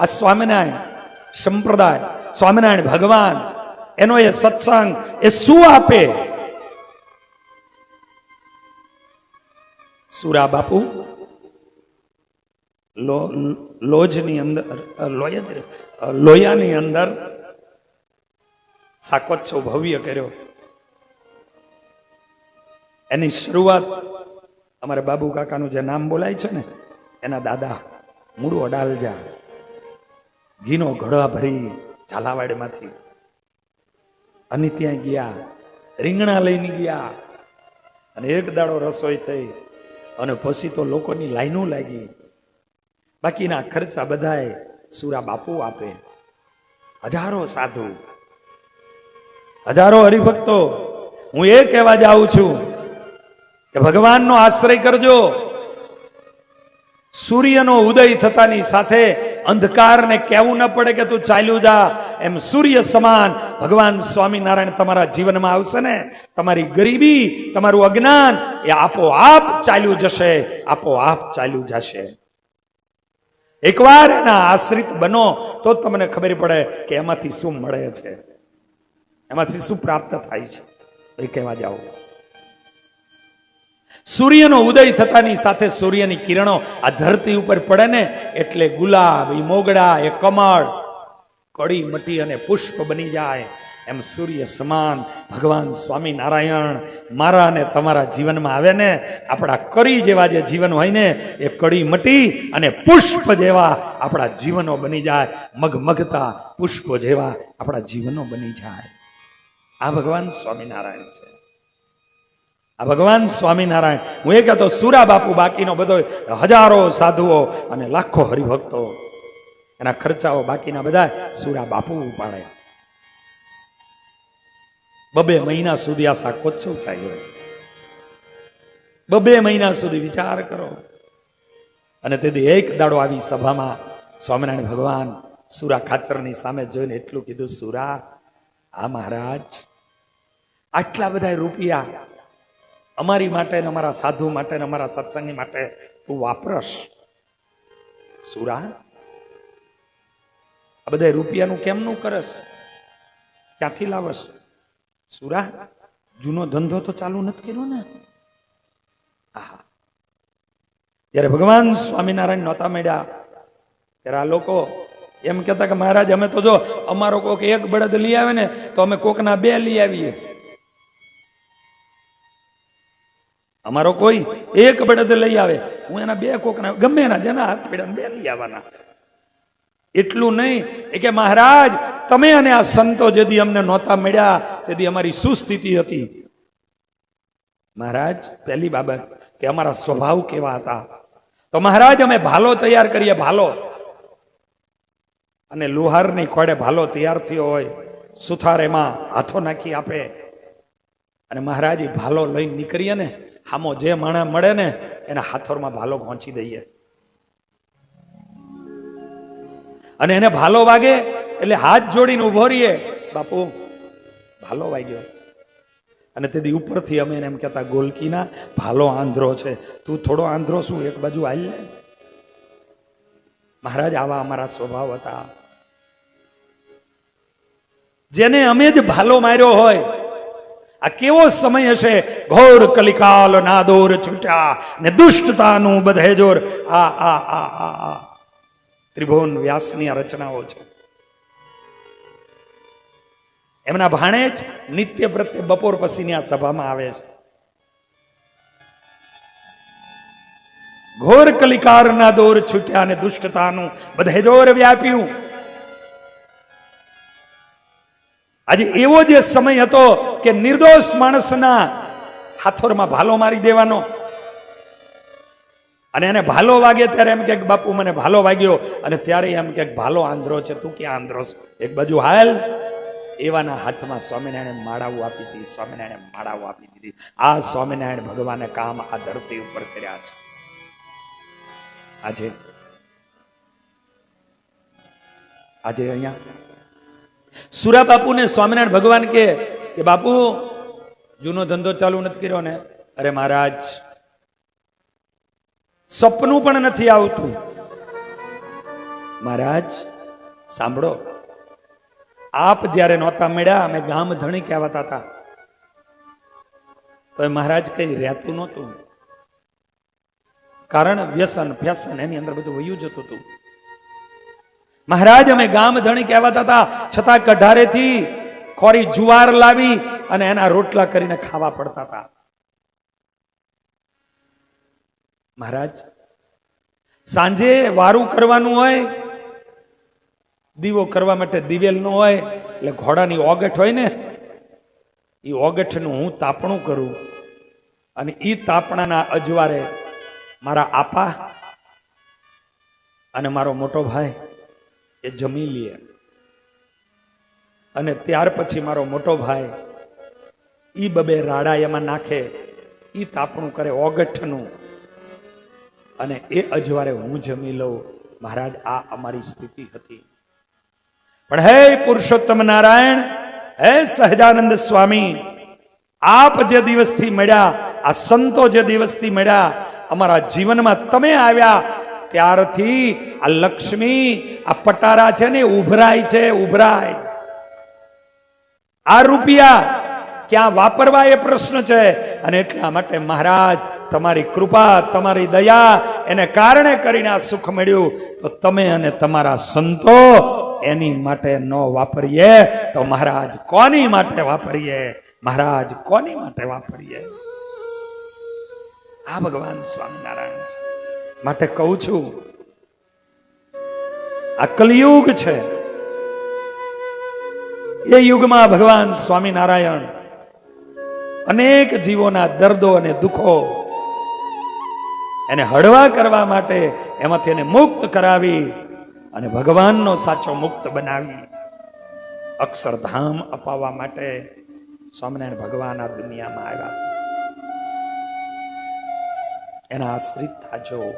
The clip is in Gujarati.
આ સ્વામિનારાયણ સંપ્રદાય, સ્વામિનારાયણ ભગવાન, એનો એ સત્સંગ એ શું આપે? સુરા બાપુ લોજ લોજની અંદર લોયાની અંદર સાકોત્સવ ભવ્ય કર્યો. એની શરૂઆત અમારા બાબુ કાકાનું જે નામ બોલાય છે ને, એના દાદા, મૂળ અડાલજા ઘીનો ઘડવા ભરી ઝાલાવાડમાંથી અને ત્યાં ગયા, રીંગણા લઈને ગયા અને એક દાડો રસોઈ થઈ અને પછી તો લોકોની લાઈનો લાગી. બાકીના ખર્ચા બધાએ સુરા બાપુ આપે. હજારો સાધુ, હજારો હરિભક્તો, હું એ કહેવા જાઉં છું કે ભગવાનનો આશ્રય કરજો. સૂર્યનો ઉદય થતાની સાથે અંધકારને કહેવું ન પડે કે તું ચાલ્યું જા. એમ સૂર્ય સમાન. ભગવાન સ્વામિનારાયણ તમારા જીવનમાં આવશે ને? તમારી ગરીબી, તમારું અજ્ઞાન, એ આપોઆપ ચાલ્યું જશે. આપોઆપ ચાલ્યું જશે. એકવાર એના આશ્રિત બનો, તો તમને ખબર પડે કે એમાંથી શું મળે છે. એમાંથી શું પ્રાપ્ત થાય છે. એ કહેવા જાઓ. સૂર્યનો ઉદય થતાની સાથે સૂર્યની કિરણો આ ધરતી ઉપર પડે ને એટલે ગુલાબ એ મોગડા, એ કમળ, કડી, મટી અને પુષ્પ બની જાય. એમ સૂર્ય સમાન ભગવાન સ્વામિનારાયણ મારા અને તમારા જીવનમાં આવે ને, આપણા કરી જેવા જે જીવન હોય ને, એ કડી, મટી અને પુષ્પ જેવા આપણા જીવનો બની જાય. મગમગતા પુષ્પો જેવા આપણા જીવનો બની જાય. આ ભગવાન સ્વામિનારાયણ છે. આ ભગવાન સ્વામિનારાયણ, હું એ કહેતો, સુરા બાપુ બાકીનો બધો હજારો સાધુઓ અને લાખો હરિભક્તો. એના ખર્ચાઓ બાકીના બધા સુરા બાપુ ઉપાડે. બબે મહિના સુધી આ શાકોત્સવ ચાલ્યો. બબે મહિના સુધી વિચાર કરો. અને તેથી એક દાડો આવી સભામાં સ્વામિનારાયણ ભગવાન સુરા ખાચરની સામે જોઈને એટલું કીધું, સુરા, આ મહારાજ, આટલા બધા રૂપિયા અમારી માટે ને અમારા સાધુ માટે ને અમારા સત્સંગી માટે તું વાપરશ સુરા? આ બધા રૂપિયાનું કેમનું કરશ ક્યાંથી લાવશ સુરા, જૂનો ધંધો તો ચાલુ નથી કર્યો ને? આહા. જ્યારે ભગવાન સ્વામિનારાયણ નહોતા મળ્યા. ત્યારે આ લોકો એમ કહેતા કે મહારાજ, અમે તો જો અમારો કોક એક બળદ લઈ આવે ને, તો અમે કોકના બે લઈ આવીએ. અમારો કોઈ એક બળદ લઈ આવે. હું એના બે કોકના, ગમે એના જેના હાથ પેડા બે લઈ આવવાના. એટલું નહીં, એ કે મહારાજ, તમે અને આ સંતો જેથી અમને નહોતા મળ્યા, તેથી અમારી સુસ્થિતિ હતી. મહારાજ, પહેલી બાબત કે અમારા સ્વભાવ કેવા હતા? તો મહારાજ, અમે ભાલો તૈયાર કરીએ, ભાલો. અને લુહારની ખોડે ભાલો તૈયાર થયો હોય, સુથાર એમાં હાથો નાખી આપે. અને મહારાજ એ ભાલો લઈને નીકળીએ ને હામો જે માણા મળે ને, એના હાથોરમાં ભાલો પહોંચી દઈએ. અને એને ભાલો વાગે, એટલે હાથ જોડીને ઊભો રહીએ. બાપુ, ભાલો વાગ્યો. અને તેથી ઉપરથી અમે એને એમ કહેતા, ગોલકીના, ભાલો આંધ્રો છે. તું થોડો આંધ્રો શું, એક બાજુ હાલ લે મહારાજ, આવા અમારા સ્વભાવ હતા. જેને અમે જ ભાલો માર્યો હોય આ કેવો સમય હશે? ઘોર કલિકાલ નાદોર છૂટ્યા ને દુષ્ટતાનું બધે જોર. આ આ આ આ આ. ત્રિભુવન વ્યાસની આ રચનાઓ છે. એમના ભાણે જ નિત્ય પ્રત્યે બપોર પછીની આ સભામાં આવે છે. ઘોર કલિકારના દોર છૂટ્યા અને દુષ્ટતાનું બધે જોર વ્યાપ્યું. આજે એવો જે સમય હતો કે નિર્દોષ માણસના હાથોરમાં ભાલો મારી દેવાનો. અને એને ભાલો વાગે ત્યારે એમ કે બાપુ, મને ભાલો વાગ્યો. અને ત્યારે એમ કે ભાલો આંધ્રો છે, તું ક્યાં આંધ્રો છે? એક બાજુ, હાલ. એવાના હાથમાં સ્વામિનારાયણ માળાઓ આપી દીધી, સ્વામિનારાયણ માળાઓ આપી દીધી. આ સ્વામિનારાયણ ભગવાને કામ આ ધરતી ઉપર કર્યા છે. આજે આજે અહીંયા સુરા બાપુને સ્વામિનારાયણ ભગવાન કે કે બાપુ, જૂનો ધંધો ચાલુ નથી કર્યો ને? અરે મહારાજ, સપનું પણ નથી આવતું. મહારાજ, સાંભળો. આપ જ્યારે નહોતા મળ્યા, અમે ગામ ધણી કહેવાતા હતા. તો એ મહારાજ કઈ રહેતું નહોતું. કારણ વ્યસન, ફેશન, એની અંદર બધું વયું જતું હતું. મહારાજ, અમે ગામ ધણી કહેવાતા હતા. છતાં કઢારેથી ખોરી જુવાર લાવી અને એના રોટલા કરીને ખાવા પડતા હતા. મહારાજ, સાંજે વારું કરવાનું હોય, દીવો કરવા માટે દિવેલ નો હોય, એટલે ઘોડાની ઓગઠ હોય ને એ ઓગઠનું હું તાપણું કરું અને એ તાપણાના અજવારે મારા આપા અને મારો મોટો ભાઈ એ જમી લે. અને ત્યાર પછી મારો મોટો ભાઈ ઈ બબે રાડા એમાં નાખે, ઈ તાપણું કરે ઓગઠનું. અને એ અજવારે હું જમી લઉં. મહારાજ, આ અમારી સ્થિતિ હતી. પણ હે પુરુષોત્તમ નારાયણ, હે સહજાનંદ સ્વામી, આપ જે દિવસથી મળ્યા, આ સંતો જે દિવસથી મળ્યા, અમારા જીવનમાં તમે આવ્યા, ત્યારથી આ લક્ષ્મી, આ પટારા છે ને, ઉભરાય છે, ઉભરાય. આ રૂપિયા ક્યાં વાપરવા એ પ્રશ્ન છે? અને એટલા માટે મહારાજ, તમારી કૃપા, તમારી દયા એને કારણે કરીને આ સુખ મળ્યું. તો તમે અને તમારા સંતો એની માટે ન વાપરીએ. તો મહારાજ, કોની માટે વાપરીએ? મહારાજ, કોની માટે વાપરીએ? આ ભગવાન સ્વામિનારાયણ માટે કહું છું, આ કલયુગ છે. એ યુગમાં ભગવાન સ્વામિનારાયણ અનેક જીવોના દર્દો અને દુઃખો એને હળવા કરવા માટે એમાંથી એને મુક્ત કરાવી અને ભગવાનનો સાચો મુક્ત બનાવી અક્ષરધામ અપાવવા માટે સ્વામિનારાયણ ભગવાન આ દુનિયામાં આવ્યા. એના આશ્રિત થાજો.